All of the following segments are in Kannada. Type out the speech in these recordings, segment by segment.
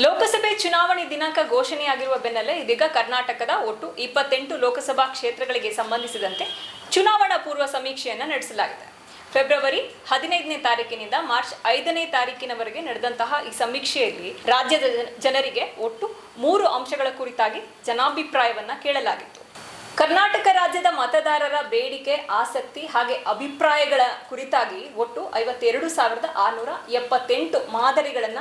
ಲೋಕಸಭೆ ಚುನಾವಣೆ ದಿನಾಂಕ ಘೋಷಣೆಯಾಗಿರುವ ಬೆನ್ನಲ್ಲೇ ಇದೀಗ ಕರ್ನಾಟಕದ ಒಟ್ಟು ಇಪ್ಪತ್ತೆಂಟು ಲೋಕಸಭಾ ಕ್ಷೇತ್ರಗಳಿಗೆ ಸಂಬಂಧಿಸಿದಂತೆ ಚುನಾವಣಾ ಪೂರ್ವ ಸಮೀಕ್ಷೆಯನ್ನು ನಡೆಸಲಾಗಿದೆ. ಫೆಬ್ರವರಿ ಹದಿನೈದನೇ ತಾರೀಕಿನಿಂದ ಮಾರ್ಚ್ ಐದನೇ ತಾರೀಕಿನವರೆಗೆ ನಡೆದಂತಹ ಈ ಸಮೀಕ್ಷೆಯಲ್ಲಿ ರಾಜ್ಯದ ಜನ- ಜನರಿಗೆ ಒಟ್ಟು ಮೂರು ಅಂಶಗಳ ಕುರಿತಾಗಿ ಜನಾಭಿಪ್ರಾಯವನ್ನ ಕೇಳಲಾಗಿತ್ತು. ಕರ್ನಾಟಕ ರಾಜ್ಯದ ಮತದಾರರ ಬೇಡಿಕೆ, ಆಸಕ್ತಿ ಹಾಗೆ ಅಭಿಪ್ರಾಯಗಳ ಕುರಿತಾಗಿ ಒಟ್ಟು ಐವತ್ತೆರಡು ಸಾವಿರದ ಆರುನೂರ ಎಪ್ಪತ್ತೆಂಟು ಮಾದರಿಗಳನ್ನ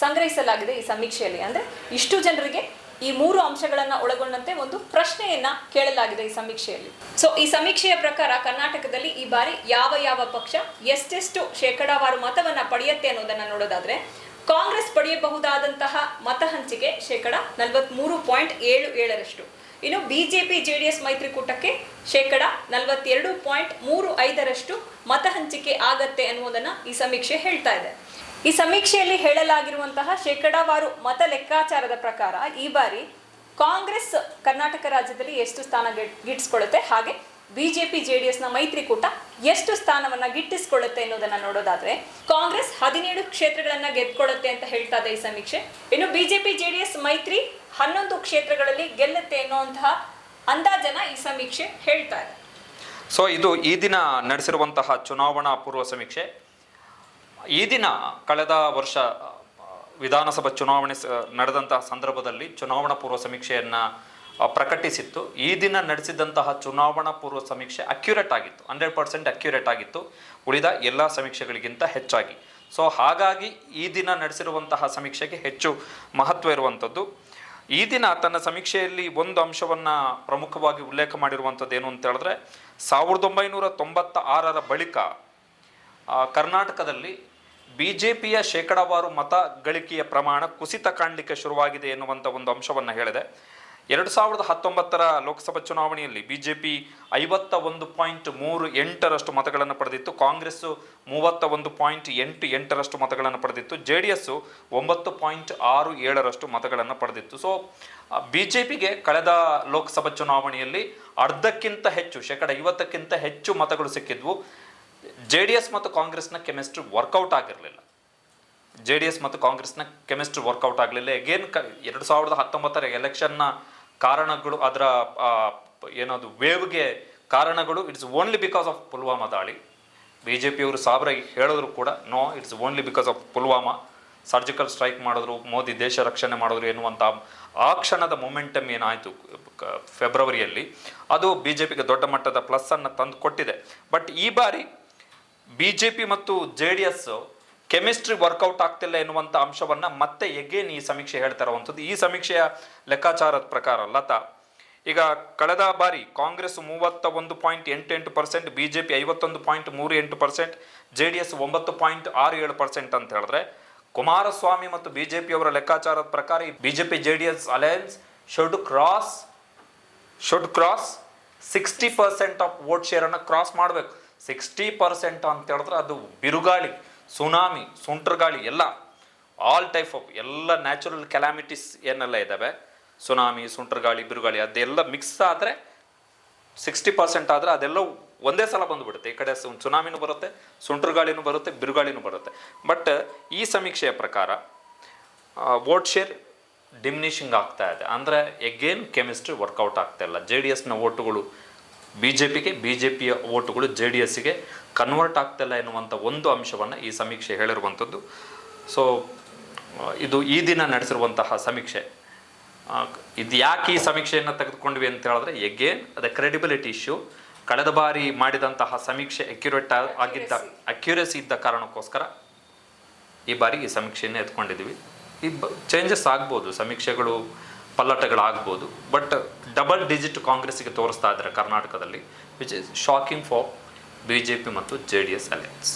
ಸಂಗ್ರಹಿಸಲಾಗಿದೆ ಈ ಸಮೀಕ್ಷೆಯಲ್ಲಿ. ಅಂದ್ರೆ ಇಷ್ಟು ಜನರಿಗೆ ಈ ಮೂರು ಅಂಶಗಳನ್ನ ಒಳಗೊಂಡಂತೆ ಒಂದು ಪ್ರಶ್ನೆಯನ್ನ ಕೇಳಲಾಗಿದೆ ಈ ಸಮೀಕ್ಷೆಯಲ್ಲಿ. ಸೊ ಈ ಸಮೀಕ್ಷೆಯ ಪ್ರಕಾರ ಕರ್ನಾಟಕದಲ್ಲಿ ಈ ಬಾರಿ ಯಾವ ಯಾವ ಪಕ್ಷ ಎಷ್ಟೆಷ್ಟು ಶೇಕಡಾವಾರು ಮತವನ್ನ ಪಡೆಯುತ್ತೆ ಅನ್ನೋದನ್ನ ನೋಡೋದಾದ್ರೆ, ಕಾಂಗ್ರೆಸ್ ಪಡೆಯಬಹುದಾದಂತಹ ಮತ ಹಂಚಿಕೆ ಶೇಕಡ ಪಾಯಿಂಟ್ ಏಳು ಏಳರಷ್ಟು. ಇನ್ನು ಬಿಜೆಪಿ, ಜೆಡಿಎಸ್ ಮೈತ್ರಿಕೂಟಕ್ಕೆ ಶೇಕಡ ನಲವತ್ತೆರಡು ಪಾಯಿಂಟ್ ಮೂರು ಐದರಷ್ಟು ಮತ ಹಂಚಿಕೆ ಆಗತ್ತೆ ಅನ್ನುವುದನ್ನು ಈ ಸಮೀಕ್ಷೆ ಹೇಳ್ತಾ ಇದೆ. ಈ ಸಮೀಕ್ಷೆಯಲ್ಲಿ ಹೇಳಲಾಗಿರುವಂತಹ ಶೇಕಡಾವಾರು ಮತ ಲೆಕ್ಕಾಚಾರದ ಪ್ರಕಾರ ಈ ಬಾರಿ ಕಾಂಗ್ರೆಸ್ ಕರ್ನಾಟಕ ರಾಜ್ಯದಲ್ಲಿ ಎಷ್ಟು ಸ್ಥಾನ ಗಿಟ್ಟಿಸ್ಕೊಳ್ಳುತ್ತೆ? ಹಾಗೆ ಬಿಜೆಪಿ ನ ಮೈತ್ರಿಕೂಟ ಎಷ್ಟು ಸ್ಥಾನವನ್ನ ಗಿಟ್ಟಿಸ್ಕೊಳ್ಳುತ್ತೆ ಅನ್ನೋದನ್ನ ನೋಡೋದಾದ್ರೆ ಕಾಂಗ್ರೆಸ್ ಹದಿನೇಳು ಕ್ಷೇತ್ರಗಳನ್ನ ಗೆದ್ಕೊಳ್ಳುತ್ತೆ ಅಂತ ಹೇಳ್ತಾ ಇದೆ ಈ ಸಮೀಕ್ಷೆ. ಇನ್ನು ಬಿಜೆಪಿ, ಜೆಡಿಎಸ್ ಮೈತ್ರಿ ಹನ್ನೊಂದು ಕ್ಷೇತ್ರಗಳಲ್ಲಿ ಗೆಲ್ಲುತ್ತೆ ಅನ್ನುವಂತಹ ಅಂದಾಜನ ಈ ಸಮೀಕ್ಷೆ ಹೇಳ್ತಾ ಇದೆ. ಸೊ ಇದು ಈ ದಿನ ನಡೆಸಿರುವಂತಹ ಚುನಾವಣಾ ಪೂರ್ವ ಸಮೀಕ್ಷೆ. ಈ ದಿನ ಕಳೆದ ವರ್ಷ ವಿಧಾನಸಭಾ ಚುನಾವಣೆ ನಡೆದಂತಹ ಸಂದರ್ಭದಲ್ಲಿ ಚುನಾವಣಾ ಪೂರ್ವ ಸಮೀಕ್ಷೆಯನ್ನು ಪ್ರಕಟಿಸಿತ್ತು. ಈ ದಿನ ನಡೆಸಿದಂತಹ ಚುನಾವಣಾ ಪೂರ್ವ ಸಮೀಕ್ಷೆ ಅಕ್ಯುರೇಟ್ ಆಗಿತ್ತು. ಹಂಡ್ರೆಡ್ ಪರ್ಸೆಂಟ್ ಅಕ್ಯುರೇಟ್ ಆಗಿತ್ತು. ಉಳಿದ ಎಲ್ಲ ಸಮೀಕ್ಷೆಗಳಿಗಿಂತ ಹೆಚ್ಚಾಗಿ. ಸೊ ಹಾಗಾಗಿ ಈ ದಿನ ನಡೆಸಿರುವಂತಹ ಸಮೀಕ್ಷೆಗೆ ಹೆಚ್ಚು ಮಹತ್ವ ಇರುವಂಥದ್ದು. ಈ ದಿನ ತನ್ನ ಸಮೀಕ್ಷೆಯಲ್ಲಿ ಒಂದು ಅಂಶವನ್ನು ಪ್ರಮುಖವಾಗಿ ಉಲ್ಲೇಖ ಮಾಡಿರುವಂಥದ್ದು ಏನು ಅಂತ ಹೇಳಿದ್ರೆ, ಸಾವಿರದ ಒಂಬೈನೂರ ತೊಂಬತ್ತ ಆರರ ಬಳಿಕ ಕರ್ನಾಟಕದಲ್ಲಿ ಬಿ ಜೆ ಪಿಯ ಶೇಕಡಾವಾರು ಮತ ಗಳಿಕೆಯ ಪ್ರಮಾಣ ಕುಸಿತ ಕಾಣಲಿಕ್ಕೆ ಶುರುವಾಗಿದೆ ಎನ್ನುವಂಥ ಒಂದು ಅಂಶವನ್ನು ಹೇಳಿದೆ. ಎರಡು ಸಾವಿರದ ಹತ್ತೊಂಬತ್ತರ ಲೋಕಸಭಾ ಚುನಾವಣೆಯಲ್ಲಿ ಬಿ ಜೆ ಪಿ ಐವತ್ತ ಒಂದು ಪಾಯಿಂಟ್ ಮೂರು ಎಂಟರಷ್ಟು ಮತಗಳನ್ನು ಪಡೆದಿತ್ತು. ಕಾಂಗ್ರೆಸ್ಸು ಮೂವತ್ತ ಒಂದು ಪಾಯಿಂಟ್ ಎಂಟು ಎಂಟರಷ್ಟು ಮತಗಳನ್ನು ಪಡೆದಿತ್ತು. ಜೆ ಡಿ ಎಸ್ಸು ಒಂಬತ್ತು ಪಾಯಿಂಟ್ ಆರು ಏಳರಷ್ಟು ಮತಗಳನ್ನು ಪಡೆದಿತ್ತು. ಸೊ ಬಿ ಜೆ ಪಿಗೆ ಕಳೆದ ಲೋಕಸಭಾ ಚುನಾವಣೆಯಲ್ಲಿ ಅರ್ಧಕ್ಕಿಂತ ಹೆಚ್ಚು, ಶೇಕಡ ಐವತ್ತಕ್ಕಿಂತ ಹೆಚ್ಚು ಮತಗಳು ಸಿಕ್ಕಿದ್ವು. ಜೆ ಡಿ ಎಸ್ ಮತ್ತು ಕಾಂಗ್ರೆಸ್ನ ಕೆಮಿಸ್ಟ್ರಿ ವರ್ಕೌಟ್ ಆಗಿರಲಿಲ್ಲ. ಜೆ ಡಿ ಎಸ್ ಮತ್ತು ಕಾಂಗ್ರೆಸ್ನ ಕೆಮಿಸ್ಟ್ರಿ ವರ್ಕೌಟ್ ಆಗಲಿಲ್ಲ. ಎಗೇನ್ ಕ, ಎರಡು ಸಾವಿರದ ಹತ್ತೊಂಬತ್ತರ ಎಲೆಕ್ಷನ್ನ ಕಾರಣಗಳು, ಅದರ ಏನದು, ವೇವ್ಗೆ ಕಾರಣಗಳು, it's only because of Pulwama ದಾಳಿ. ಬಿ ಜೆ ಪಿಯವರು ಸಾವಿರ ಹೇಳಿದ್ರು ಕೂಡ, no, it's only because of Pulwama. Surgical strike ಮಾಡಿದ್ರು, ಮೋದಿ ದೇಶ ರಕ್ಷಣೆ ಮಾಡಿದ್ರು ಎನ್ನುವಂಥ ಆ ಕ್ಷಣದ ಮೊಮೆಂಟಮ್ ಏನಾಯಿತು ಫೆಬ್ರವರಿಯಲ್ಲಿ, ಅದು ಬಿ ಜೆ ಪಿಗೆ ದೊಡ್ಡ ಮಟ್ಟದ ಪ್ಲಸ್ಸನ್ನು ತಂದು ಕೊಟ್ಟಿದೆ. ಬಟ್ ಈ ಬಾರಿ ಬಿ ಜೆ ಪಿ ಮತ್ತು J D S chemistry work out ಆಗ್ತಿಲ್ಲ ಎನ್ನುವಂಥ ಅಂಶವನ್ನ ಮತ್ತೆ ಎಗೇನ್ ಈ ಸಮೀಕ್ಷೆ ಹೇಳ್ತಾ ಇರುವಂಥದ್ದು. ಈ ಸಮೀಕ್ಷೆಯ ಲೆಕ್ಕಾಚಾರದ ಪ್ರಕಾರ ಲತಾ, ಈಗ ಕಳೆದ ಬಾರಿ ಕಾಂಗ್ರೆಸ್ ಮೂವತ್ತ ಒಂದು ಪಾಯಿಂಟ್ ಎಂಟು ಎಂಟು ಪರ್ಸೆಂಟ್ ಬಿ ಜೆ ಪಿ ಐವತ್ತೊಂದು ಪಾಯಿಂಟ್ ಮೂರು ಎಂಟು ಪರ್ಸೆಂಟ್ ಜೆ ಡಿ ಎಸ್ ಒಂಬತ್ತು ಪಾಯಿಂಟ್ ಆರು ಏಳು ಪರ್ಸೆಂಟ್ ಅಂತ ಹೇಳಿದ್ರೆ ಕುಮಾರಸ್ವಾಮಿ ಮತ್ತು ಬಿ ಜೆ ಪಿಯವರ ಲೆಕ್ಕಾಚಾರದ ಪ್ರಕಾರ ಈ B J P J D S alliance should cross should cross sixty percent of vote ಶೇರನ್ನು cross ಮಾಡಬೇಕು. ಸಿಕ್ಸ್ಟಿ ಪರ್ಸೆಂಟ್ ಅಂತ ಹೇಳಿದ್ರೆ ಅದು ಬಿರುಗಾಳಿ, ಸುನಾಮಿ, ಸುಂಟ್ರಗಾಳಿ, ಎಲ್ಲ ಆಲ್ ಟೈಪ್ ಆಫ್ ಎಲ್ಲ ನ್ಯಾಚುರಲ್ ಕೆಲಾಮಿಟೀಸ್ ಏನೆಲ್ಲ ಇದ್ದಾವೆ ಸುನಾಮಿ, ಸುಂಟ್ರಗಾಳಿ, ಬಿರುಗಾಳಿ, ಅದೆಲ್ಲ ಮಿಕ್ಸ್ ಆದರೆ ಸಿಕ್ಸ್ಟಿ ಪರ್ಸೆಂಟ್ ಆದರೆ ಅದೆಲ್ಲ ಒಂದೇ ಸಲ ಬಂದುಬಿಡುತ್ತೆ. ಈ ಕಡೆ ಸುನಾಮಿನೂ ಬರುತ್ತೆ, ಸುಂಟ್ರಗಾಳಿನೂ ಬರುತ್ತೆ, ಬಿರುಗಾಳಿನೂ ಬರುತ್ತೆ. ಬಟ್ ಈ ಸಮೀಕ್ಷೆಯ ಪ್ರಕಾರ ವೋಟ್ ಶೇರ್ ಡಿಮಿನಿಷಿಂಗ್ ಆಗ್ತಾ ಇದೆ. ಅಂದರೆ ಎಗೇನ್ ಕೆಮಿಸ್ಟ್ರಿ ವರ್ಕೌಟ್ ಆಗ್ತಾ ಇಲ್ಲ. ಜೆ ಡಿ ಎಸ್ನ ಓಟುಗಳು ಬಿ ಜೆ ಪಿಗೆ ಬಿ ಜೆ ಪಿಯ ಓಟುಗಳು ಜೆ ಡಿ ಎಸ್ಸಿಗೆ ಕನ್ವರ್ಟ್ ಆಗ್ತಿಲ್ಲ ಎನ್ನುವಂಥ ಒಂದು ಅಂಶವನ್ನು ಈ ಸಮೀಕ್ಷೆ ಹೇಳಿರುವಂಥದ್ದು. ಸೊ ಇದು ಈ ದಿನ ನಡೆಸಿರುವಂತಹ ಸಮೀಕ್ಷೆ. ಇದು ಯಾಕೆ ಈ ಸಮೀಕ್ಷೆಯನ್ನು ತೆಗೆದುಕೊಂಡ್ವಿ ಅಂತ ಹೇಳಿದ್ರೆ ಎಗೇನ್ ಅದ ಕ್ರೆಡಿಬಿಲಿಟಿ ಇಶ್ಯೂ ಕಳೆದ ಬಾರಿ ಮಾಡಿದಂತಹ ಸಮೀಕ್ಷೆ ಅಕ್ಯುರೇಟ್ ಆಗಿದ್ದ ಅಕ್ಯುರೇಸಿ ಇದ್ದ ಕಾರಣಕ್ಕೋಸ್ಕರ ಈ ಬಾರಿ ಈ ಸಮೀಕ್ಷೆಯನ್ನು ಎತ್ಕೊಂಡಿದ್ದೀವಿ. ಈ ಚೇಂಜಸ್ ಆಗ್ಬೋದು ಸಮೀಕ್ಷೆಗಳು ಪಲ್ಲಟಗಳಾಗ್ಬೋದು ಬಟ್ ಡಬಲ್ ಡಿಜಿಟ್ ಕಾಂಗ್ರೆಸ್ಸಿಗೆ ತೋರಿಸ್ತಾ ಇದ್ದಾರೆ ಕರ್ನಾಟಕದಲ್ಲಿ which is shocking for B J P ಮತ್ತು ಜೆ ಡಿ ಎಸ್ ಅಲಯನ್ಸ್